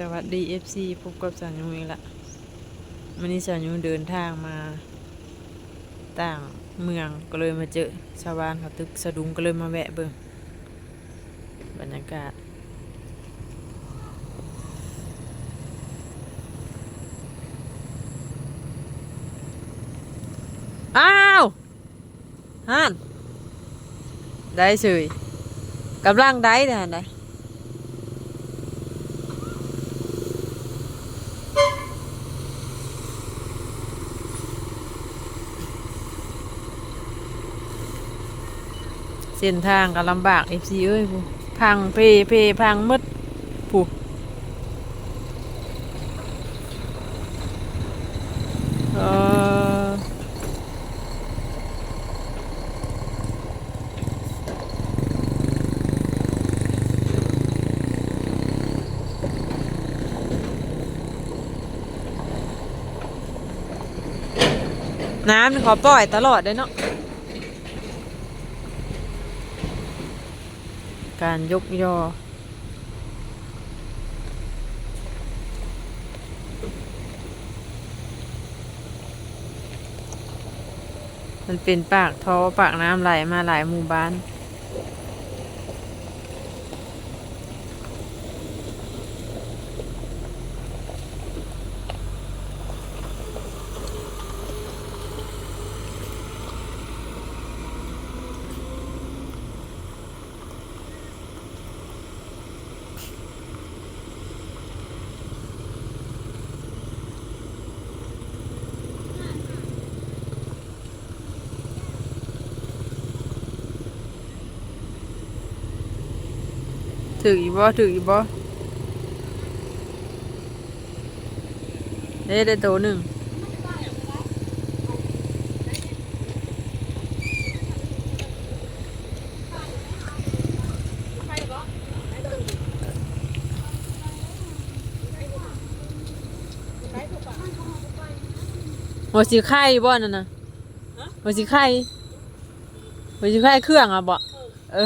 สวัสดี FC พบกับสาวยุ้ยละวันนี้สาวยุ้ยเดินทางมาต่างเมืองก็เลยมาเจอชาวบ้านเขาตึกสะดุงก็เลยมาแวะเบิ่งบรรยากาศ อ้าวฮันได้เฉยกำลังได้เด้อได้ เส้นทางก็ลำบากเอฟซีเอ้ยผู้พังเพเพพังมืดผู้เออน้ำนี่ขอปล่อยตลอดเลยเนาะ การยกยอ มันเป็นปากท่อปากน้ำไหลมาหลายหมู่บ้าน ถืออีบ่ถืออีบ่ได้ได้โตหนึ่งหัวสีไข่บ่นั่นน่ะหัวสีไข่หัวสีไข่เครื่องอะบ่เอ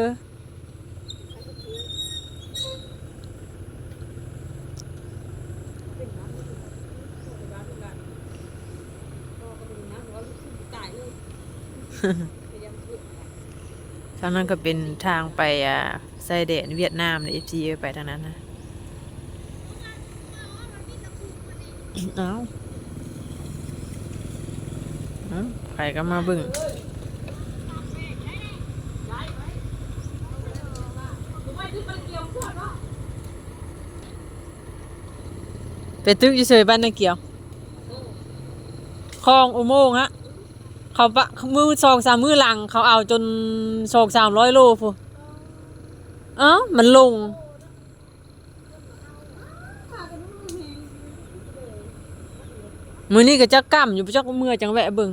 อ ทางนั้นก็เป็นทางไปอ่าไซเดนเวียดนามในเอฟซีไปทางนั้นนะเอาเอาใครก็มาเบึ้งไปตึกอยู่เฉยบ้านนาเกียวคลองอุโมงค์ฮะ เขาปะมือสองสามมือหลัง เขาเอาจนสองสามร้อยโลพูเอ้ามันลง มือนี้ก็จะก้ำอยู่จักเมื่อจังแวะเบิ่ง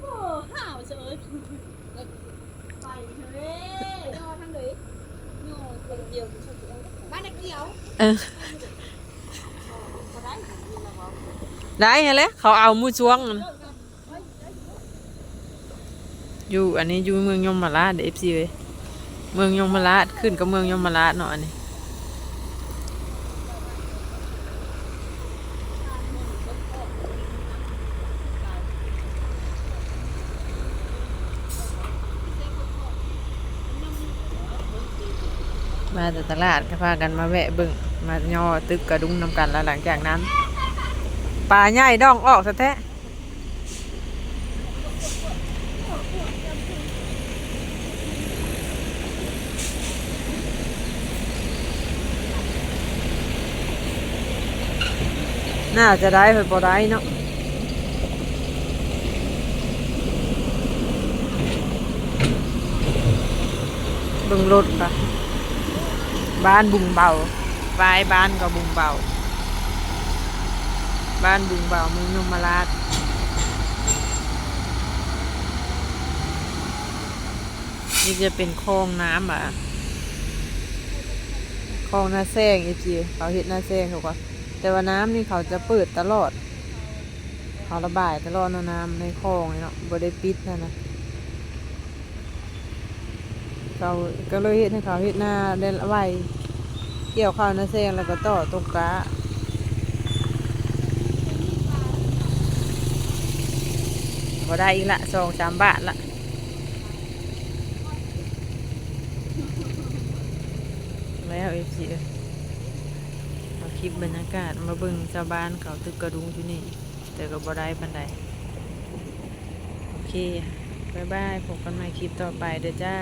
โอ้ห่าวเฉยไปเฉยนอนทางไหนนอนคนเดียวบ้านนักเกี่ยว เออ ได้ไงเลยเขาเอามือช่วง อยู่อันนี้อยู่เมืองยมราชเอฟซีเลยเมืองยมราชขึ้นกับเมืองยมราชเนาะอันนี้มาแต่ตลาดก็พากันมาแวะเบิ่งมาย่อตึกกระดุงนำกันแล้วหลังจากนั้น ปลาใหญ่ดองออกซะแท้น่าจะได้เพิ่นบ่ได้เนาะบิ่งรถค่ะ บ้านบุงเบาปลายบ้านก็บุงเบา บ้านบุงเบาเมืองยมราชนี่จะเป็นคลองน้ำอะคลองนาแซงอีจีเขาเห็ดนาแซงถูกปะแต่ว่าน้ำนี่เขาจะเปิดตลอด เขาระบายตลอดน,น้ำในคลองเนาะบ่ได้ปิดนะนะเขาก็เลยเห็ดให้เขาเห็ดหน้าได้ไวเกี่ยวข้าวนาเซงแล้วก็ต่อตกกะ พอได้อีกละสองสามบาทละแล้วเอฟซีเอาคลิปบรรยากาศมาเบิ่งชาวบ้านเขาตึกกระดุงที่นี่ แต่ก็บ่ได้ปันใดโอเคบายบายพบกันใหม่คลิปต่อไปเด้อจ้า